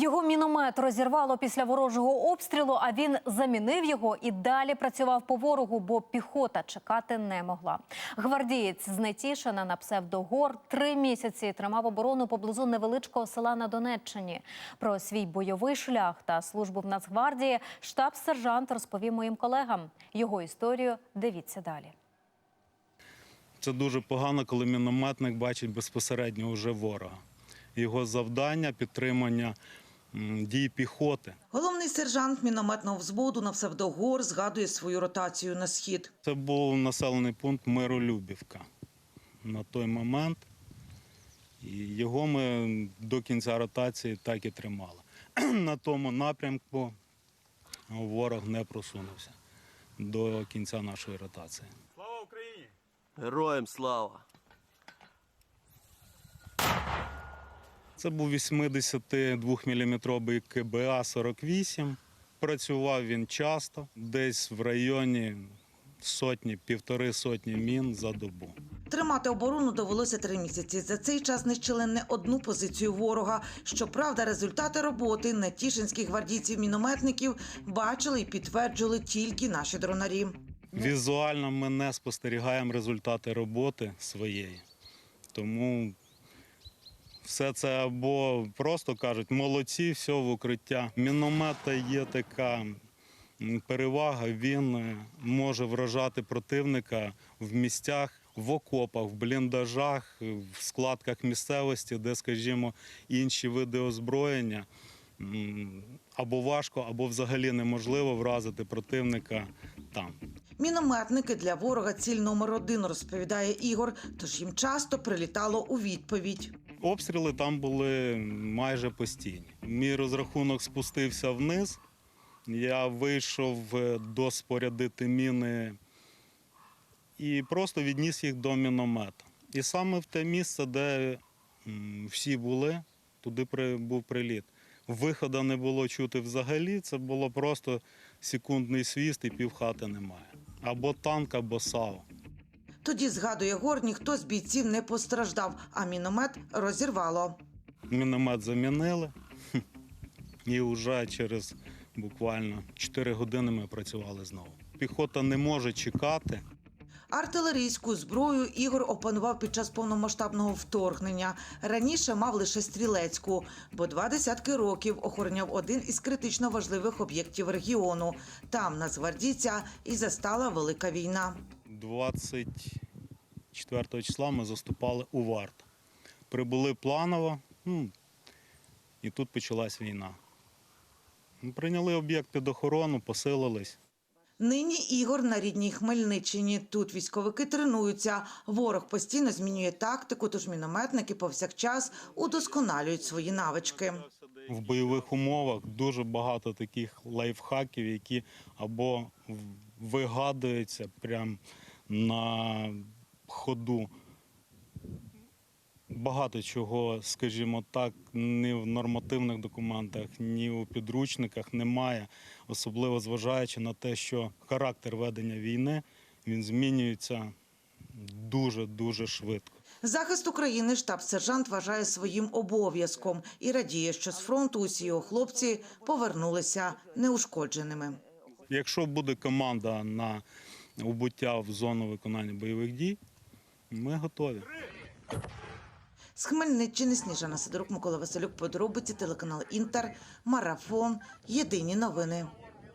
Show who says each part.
Speaker 1: Його міномет розірвало після ворожого обстрілу, а він замінив його і далі працював по ворогу, бо піхота чекати не могла. Гвардієць з Нетішина на псевдогор три місяці тримав оборону поблизу невеличкого села на Донеччині. Про свій бойовий шлях та службу в Нацгвардії штаб-сержант розповів моїм колегам. Його історію дивіться далі.
Speaker 2: Це дуже погано, коли мінометник бачить безпосередньо вже ворога. Його завдання підтримання м, дій піхоти.
Speaker 3: Головний сержант мінометного взводу на псевдогор згадує свою ротацію на схід.
Speaker 2: Це був населений пункт Миролюбівка на той момент. І його ми до кінця ротації так і тримали. На тому напрямку ворог не просунувся до кінця нашої ротації. Слава Україні!
Speaker 4: Героям слава!
Speaker 2: Це був 82-мм КБА-48. Працював він часто, десь в районі сотні, півтори сотні мін за добу.
Speaker 3: Тримати оборону довелося три місяці. За цей час знищили не одну позицію ворога. Щоправда, результати роботи нетішинських гвардійців-мінометників бачили і підтверджували тільки наші дронарі.
Speaker 2: Візуально ми не спостерігаємо результати роботи своєї. Тому все це або просто кажуть молодці, все в укриття. Міномета є така перевага, він е, може вражати противника в місцях, в окопах, в бліндажах, в складках місцевості, де, скажімо, інші види озброєння. Або важко, або взагалі неможливо вразити противника там.
Speaker 3: Мінометники для ворога ціль номер один, розповідає Ігор. Тож їм часто прилітало у відповідь.
Speaker 2: Обстріли там були майже постійні. Мій розрахунок спустився вниз. Я вийшов е, доспорядити міни і просто відніс їх до міномета. І саме в те місце, де всі були, туди був приліт. Виходу не було чути взагалі, це було просто секундний свіст і півхати немає. Або танк, або САУ.
Speaker 3: Тоді, згадує Гор, ніхто з бійців не постраждав, а міномет розірвало.
Speaker 2: Міномет замінили, і вже через буквально 4 години ми працювали знову. Піхота не може чекати.
Speaker 3: Артилерійську зброю Ігор опанував під час повномасштабного вторгнення. Раніше мав лише стрілецьку, бо два десятки років охороняв один із критично важливих об'єктів регіону. Там нацгвардійця і застала велика війна.
Speaker 2: 24 числа ми заступали у варт. Прибули планово, ну, і тут почалась війна. Прийняли об'єкт під охорону, посилились.
Speaker 3: Нині Ігор на рідній Хмельниччині. Тут військовики тренуються. Ворог постійно змінює тактику, тож мінометники повсякчас удосконалюють свої навички.
Speaker 2: в бойових умовах дуже багато таких лайфхаків, які або вигадуються прямо на ходу. Багато чого, скажімо так, ні в нормативних документах, ні у підручниках немає, особливо зважаючи на те, що характер ведення війни він змінюється дуже-дуже швидко.
Speaker 3: Захист України штаб-сержант вважає своїм обов'язком і радіє, що з фронту усі його хлопці повернулися неушкодженими.
Speaker 2: Якщо буде команда на убуття в зону виконання бойових дій, ми готові.
Speaker 3: З Хмельниччини Сніжана Сидорук, Микола Василюк, подробиці, телеканал Інтер, Марафон. Єдині новини.